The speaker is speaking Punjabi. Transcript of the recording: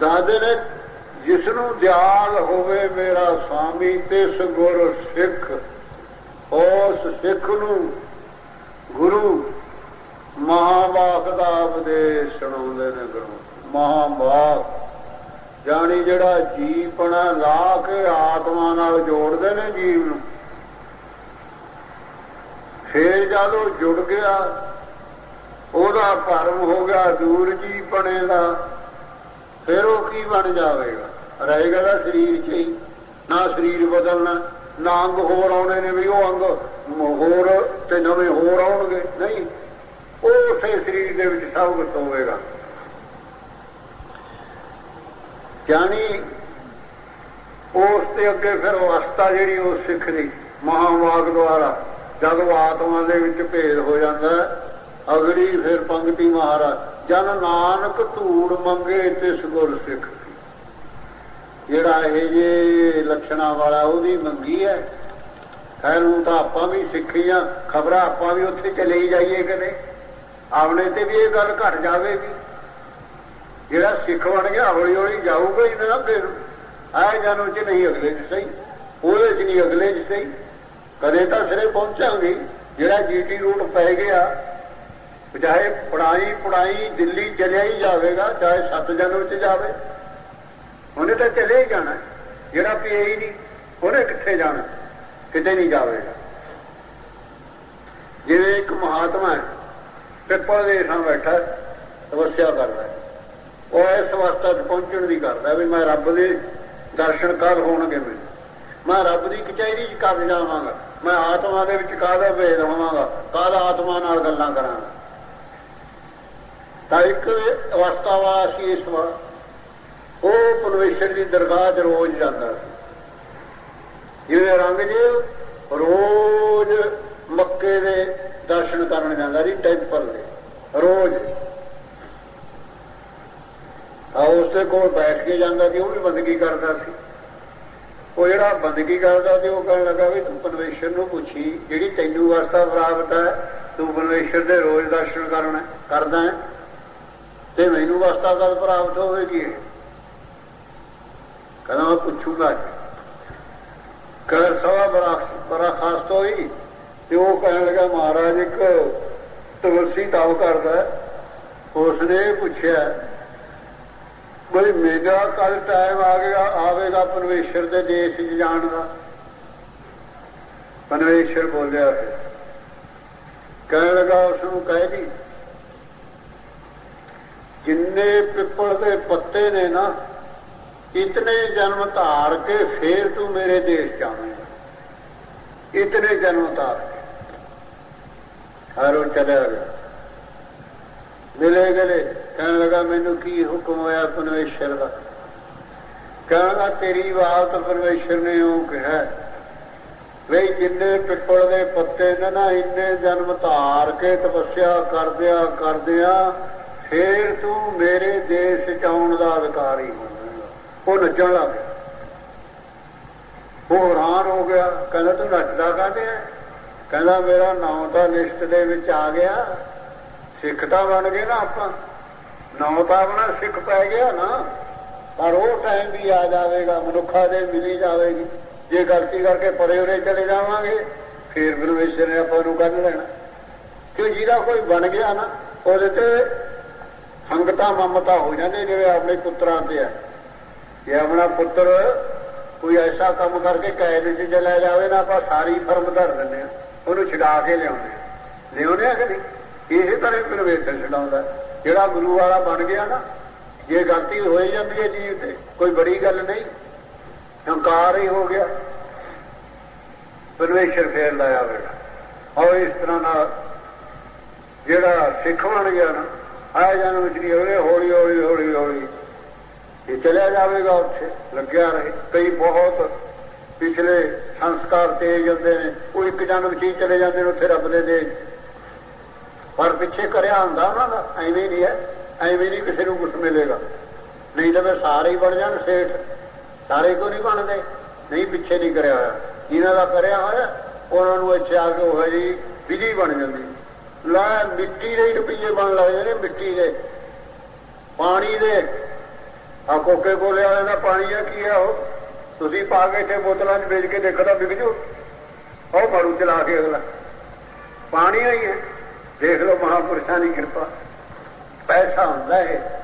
ਦਾਦੇ ਨੇ ਜਿਸ ਨੂੰ ਦਿਆਲ ਹੋਵੇ ਮੇਰਾ ਸਾਮੀ ਤੇ ਗੁਰ ਸਿੱਖ। ਉਸ ਸਿੱਖ ਨੂੰ ਗੁਰੂ ਮਹਾਵਾਕ ਦਾ ਉਪਦੇਸ਼ ਸੁਣਾਉਂਦੇ ਨੇ ਗੁਰੂ ਮਹਾਵਾਕ ਜਾਣੀ ਜਿਹੜਾ ਜੀਵਪਣਾ ਲਾ ਕੇ ਆਤਮਾ ਨਾਲ ਜੋੜਦੇ ਨੇ ਜੀਵ ਨੂੰ। ਫੇਰ ਜਦੋਂ ਜੁੜ ਗਿਆ, ਉਹਦਾ ਭਰਮ ਹੋ ਗਿਆ ਦੂਰ ਜੀਵਪਣੇ ਦਾ। ਫਿਰ ਉਹ ਕੀ ਬਣ ਜਾਵੇਗਾ? ਰਹੇਗਾ ਤਾਂ ਸਰੀਰ 'ਚ ਹੀ। ਨਾ ਸਰੀਰ ਬਦਲਣਾ, ਨਾ ਅੰਗ ਹੋਰ ਆਉਣੇ ਨੇ ਵੀ ਉਹ ਅੰਗ ਹੋਰ ਤੇ ਨਵੇਂ ਹੋਰ ਆਉਣਗੇ। ਨਹੀਂ, ਉਹ ਉਸੇ ਸਰੀਰ ਦੇ ਵਿੱਚ ਸਭ ਕੁਝ ਹੋਵੇਗਾ। ਯਾਨੀ ਉਸ ਤੇ ਅੱਗੇ ਫਿਰ ਅਵਸਥਾ ਜਿਹੜੀ ਉਹ ਸਿੱਖ ਦੀ, ਮਹਾਵਾਗ ਦੁਆਰਾ, ਜਦੋਂ ਆਤਮਾ ਦੇ ਵਿੱਚ ਭੇਦ ਹੋ ਜਾਂਦਾ, ਅਗਲੀ ਫਿਰ ਪੰਕਤੀ ਮਹਾਰਾਜ। ਜਨ ਨਾਨਕ ਧੂੜ ਮੰਗੇ ਤੇ ਸਗੁਰ ਸਿੱਖ ਜਿਹੜਾ ਇਹ ਜੇ ਲੱਛਣਾ ਵਾਲਾ ਉਹਦੀ ਮੰਗੀ ਹੈ। ਖੈਰ ਨੂੰ ਤਾਂ ਆਪਾਂ ਵੀ ਸਿੱਖੀਆਂ, ਖਬਰਾਂ ਆਪਾਂ ਵੀ ਉੱਥੇ ਚਲੇ ਹੀ ਜਾਈਏ ਕਦੇ ਆਪਣੇ ਤੇ ਵੀ ਇਹ ਗੱਲ ਘਟ ਜਾਵੇਗੀ। ਜਿਹੜਾ ਸਿੱਖ ਬਣ ਗਿਆ ਹੌਲੀ ਹੌਲੀ ਜਾਊਗਾ ਹੀ ਨਾ ਅੱਗੇ ਨੂੰ ਆਏ ਜਾਨੋ ਚ ਨਹੀਂ, ਅਗਲੇ ਚ ਸਹੀ। ਉਹਦੇ ਚ ਨਹੀਂ, ਅਗਲੇ ਚ ਸਹੀ। ਕਦੇ ਤਾਂ ਸਿਰੇ ਪਹੁੰਚਾਂਗੇ। ਜਿਹੜਾ ਜੀਟੀ ਰੂਟ ਪੈ ਗਿਆ ਚਾਹੇ ਪੜਾਈ ਪੜਾਈ ਦਿੱਲੀ ਚਲਿਆ ਹੀ ਜਾਵੇਗਾ ਚਾਹੇ ਸੱਤ ਜਨਮ ਚ ਜਾਵੇ। ਉਹਨੇ ਤਾਂ ਚਲੇ ਹੀ ਜਾਣਾ। ਜਿਹੜਾ ਪਿਆ ਹੀ ਨਹੀਂ ਉਹਨੇ ਕਿੱਥੇ ਜਾਣਾ? ਕਿਤੇ ਨਹੀਂ ਜਾਵੇਗਾ। ਜਿਵੇਂ ਇੱਕ ਮਹਾਤਮਾ ਹੈ ਪਿੱਪਲ ਦੇ ਥਾਂ ਬੈਠਾ ਹੈ, ਤਪੱਸਿਆ ਕਰਦਾ ਹੈ। ਉਹ ਇਸ ਅਵਸਥਾ 'ਚ ਪਹੁੰਚਣ ਦੀ ਕਰਦਾ ਵੀ ਮੈਂ ਰੱਬ ਦੇ ਦਰਸ਼ਨ ਕਰ ਹੋਣਗੇ ਮੈਨੂੰ। ਮੈਂ ਰੱਬ ਦੀ ਕਚਹਿਰੀ 'ਚ ਕਰ ਜਾਵਾਂਗਾ। ਮੈਂ ਆਤਮਾ ਦੇ ਵਿੱਚ ਕਾਹਦਾ ਭੇਦ ਹੋਵਾਂਗਾ। ਕਦ ਆਤਮਾ ਨਾਲ ਗੱਲਾਂ ਕਰਾਂਗਾ। ਤਾਂ ਇੱਕ ਅਵਸਥਾ ਵਾ ਸੀ ਇਸ ਵਾਰ ਉਹ ਪਰਮੇਸ਼ਰ ਦੀ ਦਰਗਾਹ 'ਚ ਰੋਜ਼ ਜਾਂਦਾ ਸੀ ਜਿਵੇਂ ਰੰਗ ਜੀ ਰੋਜ਼ ਮੱਕੇ ਦੇ ਦਰਸ਼ਨ ਕਰਨ ਜਾਂਦਾ ਸੀ ਟੈਂਪਲ ਦੇ, ਰੋਜ਼। ਆ ਉਸਦੇ ਕੋਲ ਬੈਠ ਕੇ ਜਾਂਦਾ ਸੀ, ਉਹ ਵੀ ਬੰਦਗੀ ਕਰਦਾ ਸੀ। ਉਹ ਜਿਹੜਾ ਬੰਦਗੀ ਕਰਦਾ ਸੀ, ਉਹ ਕਹਿਣ ਲੱਗਾ ਵੀ ਤੂੰ ਪਰਮੇਸ਼ਰ ਨੂੰ ਪੁੱਛੀ, ਜਿਹੜੀ ਤੈਨੂੰ ਅਵਸਥਾ ਪ੍ਰਾਪਤ ਹੈ, ਤੂੰ ਪਰਮੇਸ਼ਰ ਦੇ ਰੋਜ਼ ਦਰਸ਼ਨ ਕਰਨਾ, ਕਰਦਾ ਹੈ। ਤੇ ਮੈਨੂੰ ਵਸਤਾ ਕਦ ਪ੍ਰਾਪਤ ਹੋਵੇਗੀ। ਕਹਿੰਦਾ ਮੈਂ ਪੁੱਛੂਗਾ। ਕਰ ਸਵਾ ਬਰਾ ਬੜਾ ਖਾਸ ਤੋਂ ਤੇ ਉਹ ਕਹਿਣ ਲੱਗਾ, ਮਹਾਰਾਜ, ਇੱਕ ਤੁਲਸੀ ਤਾਉ ਕਰਦਾ ਉਸਨੇ ਪੁੱਛਿਆ, ਬਈ ਮੇਰਾ ਕੱਲ ਟਾਈਮ ਆ ਗਿਆ, ਆਵੇਗਾ ਪਰਮੇਸ਼ਰ ਦੇ ਦੇਸ਼ 'ਚ ਜਾਣ ਦਾ? ਪਰਮੇਸ਼ਰ ਬੋਲਿਆ, ਕਹਿਣ ਲੱਗਾ ਉਸ ਨੂੰ ਕਹਿ ਦੀ ਜਿੰਨੇ ਪਿੱਪਲ ਦੇ ਪੱਤੇ ਨੇ ਨਾ, ਇਤਨੇ ਜਨਮ ਧਾਰ ਕੇ ਫੇਰ ਤੂੰ ਮੇਰੇ ਦੇਸ਼ ਜਾਵੇਂਗਾ। ਇਤਨੇ ਜਨਮ ਧਾਰ ਕੇ। ਹਰੋ ਚਲਿਆ ਗਿਆ। ਮਿਲੇ ਗਲੇ ਕਹਿਣ ਲੱਗਾ, ਮੈਨੂੰ ਕੀ ਹੁਕਮ ਹੋਇਆ ਪਰਮੇਸ਼ਰ ਦਾ? ਕਹਿੰਦਾ ਤੇਰੀ ਬਾਤ ਪਰਮੇਸ਼ਰ ਨੇ ਉਹ ਕਿਹਾ। ਵੇ ਜਿੰਨੇ ਪਿੱਪਲ ਦੇ ਪੱਤੇ ਨੇ ਨਾ, ਇੰਨੇ ਜਨਮ ਧਾਰ ਕੇ ਤਪੱਸਿਆ ਕਰਦਿਆਂ ਕਰਦਿਆਂ ਫੇਰ ਤੂੰ ਮੇਰੇ ਦੇਸ਼ ਚ ਆਉਣ ਦਾ ਅਧਿਕਾਰੀ ਹੋਵੇਂਗਾ ਉਹ ਨੱਚਣ ਲੱਗ ਗਿਆ। ਉਹ ਹੈਰਾਨ ਹੋ ਗਿਆ। ਕਹਿੰਦਾ, ਤੂੰ ਨੱਚਦਾ ਕਾਹਦੇ ਹੈ ਕਹਿੰਦਾ, ਮੇਰਾ ਨਾਮ ਤਾਂ ਲਿਸਟ ਦੇ ਵਿੱਚ ਆ ਗਿਆ। ਸਿੱਖ ਤਾਂ ਬਣ ਗਏ ਨਾ ਆਪਾਂ। ਨਾਮ ਤਾਂ ਆਪਣਾ ਸਿੱਖ ਪੈ ਗਿਆ ਨਾ। ਪਰ ਉਹ ਟਾਈਮ ਵੀ ਆ ਜਾਵੇਗਾ। ਮਨੁੱਖਾ ਦੇ ਮਿਲੀ ਜਾਵੇਗੀ। ਜੇ ਗਲਤੀ ਕਰਕੇ ਪਰੇ ਉਰੇ ਚਲੇ ਜਾਵਾਂਗੇ, ਫੇਰ ਪਰਮੇਸ਼ਰ ਨੇ ਆਪਾਂ ਨੂੰ ਕੱਢ ਲੈਣਾ। ਕਿ ਜਿਹਦਾ ਕੋਈ ਬਣ ਗਿਆ ਨਾ, ਉਹਦੇ ਤੇ ਸੰਗਤਾਂ ਮਮਤਾ ਹੋ ਜਾਂਦੇ ਜਿਵੇਂ ਆਪਣੇ ਪੁੱਤਰਾਂ ਤੇ ਆ। ਜੇ ਆਪਣਾ ਪੁੱਤਰ ਕੋਈ ਐਸਾ ਕੰਮ ਕਰਕੇ ਕੈਦ 'ਚ ਚਲਾ ਜਾਵੇ ਨਾ ਆਪਾਂ ਸਾਰੀ ਫਰਮ ਧਰ ਦਿੰਦੇ ਆ ਉਹਨੂੰ ਛਡਾ ਕੇ ਲਿਆਉਂਦੇ ਆ ਲਿਆਉਂਦੇ ਆ ਕਿ ਨਹੀਂ? ਇਹ ਤਰ੍ਹਾਂ ਪਰਮੇਸ਼ਰ ਛਡਾਉਂਦਾ। ਜਿਹੜਾ ਗੁਰੂ ਵਾਲਾ ਬਣ ਗਿਆ ਨਾ, ਜੇ ਗਲਤੀ ਹੋ ਜਾਂਦੀ ਹੈ ਜੀਵ ਤੇ, ਕੋਈ ਬੜੀ ਗੱਲ ਨਹੀਂ। ਹੰਕਾਰ ਹੀ ਹੋ ਗਿਆ। ਪਰਮੇਸ਼ਰ ਫੇਰ ਲਾਇਆ ਵੇੜਾ ਔਰ ਇਸ ਤਰ੍ਹਾਂ ਨਾਲ ਜਿਹੜਾ ਸਿੱਖ ਬਣ ਗਿਆ ਨਾ ਆਇਆ ਜਨਮ ਵਿੱਚ ਹੋਵੇ ਹੌਲੀ ਹੌਲੀ ਹੌਲੀ ਹੌਲੀ। ਇਹ ਚਲਿਆ ਜਾਵੇਗਾ ਉੱਥੇ, ਲੱਗਿਆ ਰਹੇ। ਕਈ ਬਹੁਤ ਪਿਛਲੇ ਸੰਸਕਾਰ ਤੇਜ ਹੁੰਦੇ ਨੇ। ਉਹ ਇੱਕ ਜਨਮ ਵਿੱਚ ਹੀ ਚਲੇ ਜਾਂਦੇ ਨੇ ਉੱਥੇ ਰੱਬ ਦੇ ਦੇਸ਼। ਪਰ ਪਿੱਛੇ ਕਰਿਆ ਹੁੰਦਾ ਉਹਨਾਂ ਦਾ, ਐਵੇਂ ਨਹੀਂ ਹੈ। ਐਵੇਂ ਨਹੀਂ ਕਿਸੇ ਨੂੰ ਕੁਝ ਮਿਲੇਗਾ। ਨਹੀਂ ਤਾਂ ਫਿਰ ਸਾਰੇ ਹੀ ਬਣ ਜਾਣ ਸੇਠ। ਸਾਰੇ ਕੋ ਨਹੀਂ ਬਣਦੇ? ਨਹੀਂ, ਪਿੱਛੇ ਨਹੀਂ ਕਰਿਆ ਹੋਇਆ। ਜਿਨ੍ਹਾਂ ਦਾ ਕਰਿਆ ਹੋਇਆ, ਉਹਨਾਂ ਨੂੰ ਇੱਥੇ ਆ ਕੇ ਉਹ ਜੀ ਵਿਧੀ ਬਣ ਜਾਂਦੀ। ਲੈ ਮਿੱਟੀ ਦੇ ਹੀ ਰੁਪਈਏ ਬਣ ਲੱਗ ਜਾਂਦੇ ਮਿੱਟੀ ਦੇ। ਪਾਣੀ ਦੇ। ਆ ਕੋਕੇ ਕੋਲੇ ਵਾਲੇ ਦਾ ਪਾਣੀ ਆ, ਕੀ ਆ ਉਹ? ਤੁਸੀਂ ਪਾ ਕੇ ਇੱਥੇ ਬੋਤਲਾਂ 'ਚ ਵੇਚ ਕੇ ਦੇਖਦਾ ਤਾਂ ਵਿਕ ਜੂ। ਉਹ ਬੜੂ ਚਲਾ ਕੇ ਅਗਲਾ। ਪਾਣੀ ਹੀ ਹੈ। ਦੇਖ ਲਓ ਮਹਾਪੁਰਸ਼ਾਂ ਦੀ ਕਿਰਪਾ। ਪੈਸਾ ਹੁੰਦਾ ਹੈ